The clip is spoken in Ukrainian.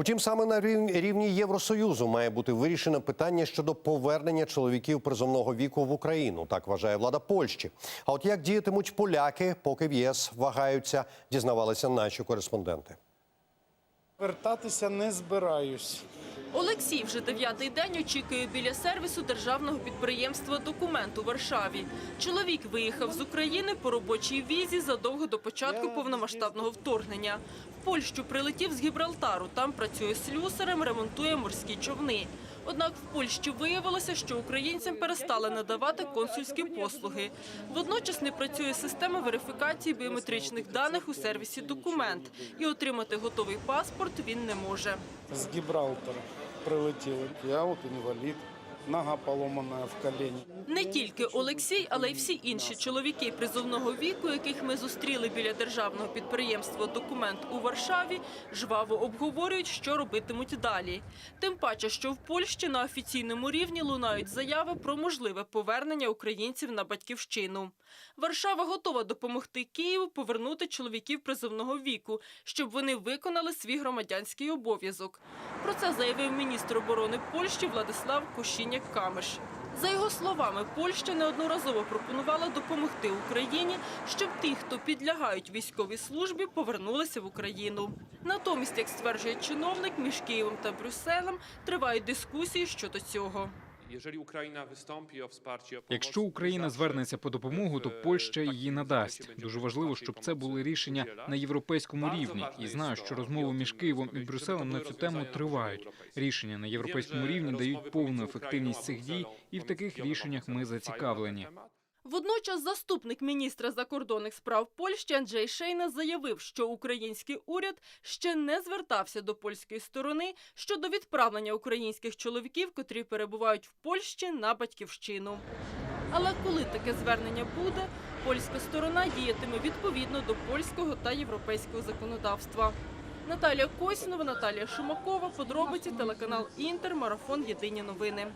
Утім, саме на рівні Євросоюзу має бути вирішено питання щодо повернення чоловіків призовного віку в Україну. Так вважає влада Польщі. А от як діятимуть поляки, поки в ЄС вагаються, дізнавалися наші кореспонденти. Вертатися не збираюсь. Олексій вже дев'ятий день очікує біля сервісу державного підприємства «Документ» у Варшаві. Чоловік виїхав з України по робочій візі задовго до початку повномасштабного вторгнення. В Польщу прилетів з Гібралтару. Там працює слюсарем, ремонтує морські човни. Однак в Польщі виявилося, що українцям перестали надавати консульські послуги. Водночас не працює система верифікації біометричних даних у сервісі «Документ». І отримати готовий паспорт він не може. З Гібралтара прилетіли. Я от інвалід, нога поломана в коліні. Не тільки Олексій, але й всі інші чоловіки призовного віку, яких ми зустріли біля державного підприємства «Документ» у Варшаві, жваво обговорюють, що робитимуть далі. Тим паче, що в Польщі на офіційному рівні лунають заяви про можливе повернення українців на батьківщину. Варшава готова допомогти Києву повернути чоловіків призовного віку, щоб вони виконали свій громадянський обов'язок. Про це заявив міністр оборони Польщі Владислав Кощіняк-Камиш. За його словами, Польща неодноразово пропонувала допомогти Україні, щоб ті, хто підлягають військовій службі, повернулися в Україну. Натомість, як стверджує чиновник, між Києвом та Брюсселем тривають дискусії щодо цього. Якщо Україна звернеться по допомогу, то е, Польща її надасть. Дуже важливо, щоб це були рішення на європейському рівні. І знаю, що розмови між Києвом і Брюсселем на цю тему тривають. Рішення на європейському рівні дають повну ефективність цих дій, і в таких рішеннях ми зацікавлені. Водночас заступник міністра закордонних справ Польщі Анджей Шейна заявив, що український уряд ще не звертався до польської сторони щодо відправлення українських чоловіків, котрі перебувають в Польщі на батьківщину. Але коли таке звернення буде, польська сторона діятиме відповідно до польського та європейського законодавства. Наталія Косінова, Наталія Шумакова, подробиці телеканал Інтер, марафон Єдині новини.